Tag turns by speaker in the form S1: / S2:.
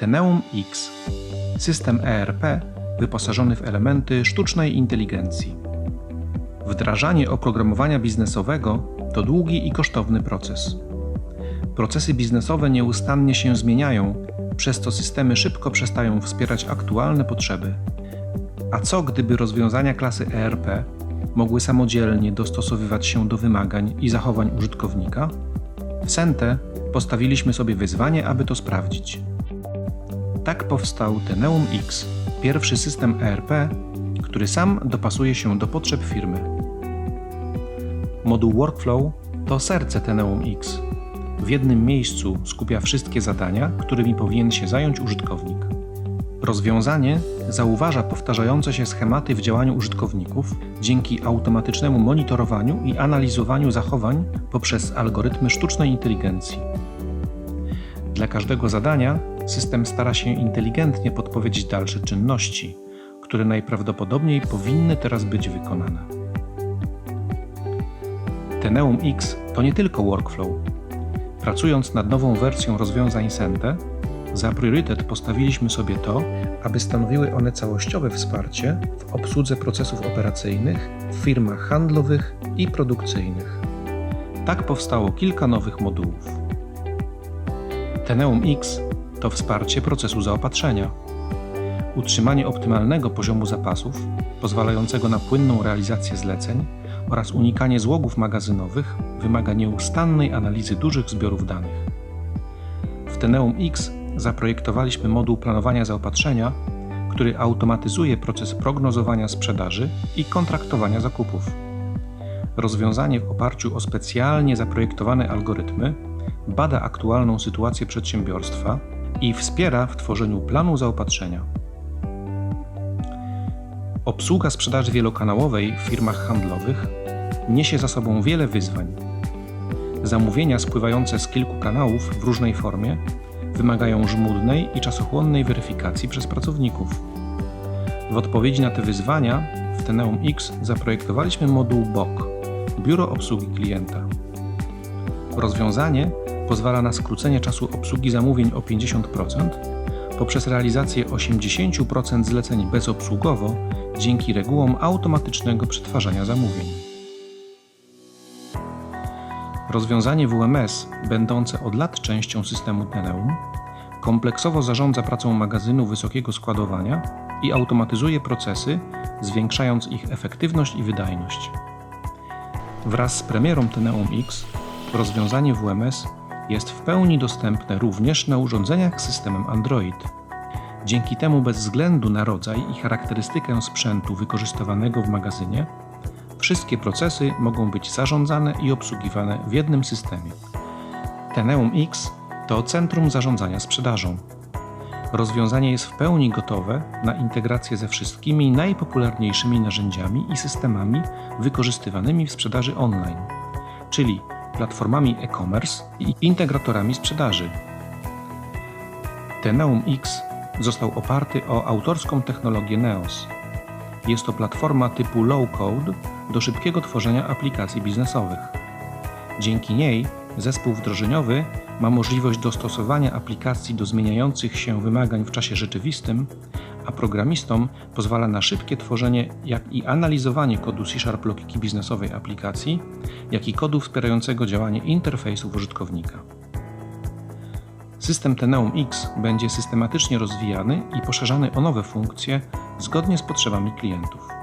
S1: Teneum X system ERP wyposażony w elementy sztucznej inteligencji. Wdrażanie oprogramowania biznesowego to długi i kosztowny proces. Procesy biznesowe nieustannie się zmieniają, przez co systemy szybko przestają wspierać aktualne potrzeby. A co gdyby rozwiązania klasy ERP mogły samodzielnie dostosowywać się do wymagań i zachowań użytkownika? W Sente postawiliśmy sobie wyzwanie, aby to sprawdzić. Tak powstał Teneum X, pierwszy system ERP, który sam dopasuje się do potrzeb firmy. Moduł Workflow to serce Teneum X. W jednym miejscu skupia wszystkie zadania, którymi powinien się zająć użytkownik. Rozwiązanie zauważa powtarzające się schematy w działaniu użytkowników dzięki automatycznemu monitorowaniu i analizowaniu zachowań poprzez algorytmy sztucznej inteligencji. Dla każdego zadania system stara się inteligentnie podpowiedzieć dalsze czynności, które najprawdopodobniej powinny teraz być wykonane. Teneum X to nie tylko workflow. Pracując nad nową wersją rozwiązań Sente, za priorytet postawiliśmy sobie to, aby stanowiły one całościowe wsparcie w obsłudze procesów operacyjnych w firmach handlowych i produkcyjnych. Tak powstało kilka nowych modułów. Teneum X to wsparcie procesu zaopatrzenia. Utrzymanie optymalnego poziomu zapasów, pozwalającego na płynną realizację zleceń oraz unikanie złogów magazynowych wymaga nieustannej analizy dużych zbiorów danych. W Teneum X zaprojektowaliśmy moduł planowania zaopatrzenia, który automatyzuje proces prognozowania sprzedaży i kontraktowania zakupów. Rozwiązanie w oparciu o specjalnie zaprojektowane algorytmy bada aktualną sytuację przedsiębiorstwa i wspiera w tworzeniu planu zaopatrzenia. Obsługa sprzedaży wielokanałowej w firmach handlowych niesie za sobą wiele wyzwań. Zamówienia spływające z kilku kanałów w różnej formie wymagają żmudnej i czasochłonnej weryfikacji przez pracowników. W odpowiedzi na te wyzwania w Teneum X zaprojektowaliśmy moduł BOK Biuro Obsługi Klienta. Rozwiązanie pozwala na skrócenie czasu obsługi zamówień o 50% poprzez realizację 80% zleceń bezobsługowo dzięki regułom automatycznego przetwarzania zamówień. Rozwiązanie WMS, będące od lat częścią systemu Teneum, kompleksowo zarządza pracą magazynu wysokiego składowania i automatyzuje procesy, zwiększając ich efektywność i wydajność. Wraz z premierą Teneum X rozwiązanie WMS jest w pełni dostępne również na urządzeniach z systemem Android. Dzięki temu, bez względu na rodzaj i charakterystykę sprzętu wykorzystywanego w magazynie, wszystkie procesy mogą być zarządzane i obsługiwane w jednym systemie. Teneum X to centrum zarządzania sprzedażą. Rozwiązanie jest w pełni gotowe na integrację ze wszystkimi najpopularniejszymi narzędziami i systemami wykorzystywanymi w sprzedaży online, czyli platformami e-commerce i integratorami sprzedaży. Teneum X został oparty o autorską technologię Neos. Jest to platforma typu low-code do szybkiego tworzenia aplikacji biznesowych. Dzięki niej zespół wdrożeniowy ma możliwość dostosowania aplikacji do zmieniających się wymagań w czasie rzeczywistym, a programistom pozwala na szybkie tworzenie, jak i analizowanie kodu C-Sharp logiki biznesowej aplikacji, jak i kodu wspierającego działanie interfejsów użytkownika. System Teneum X będzie systematycznie rozwijany i poszerzany o nowe funkcje zgodnie z potrzebami klientów.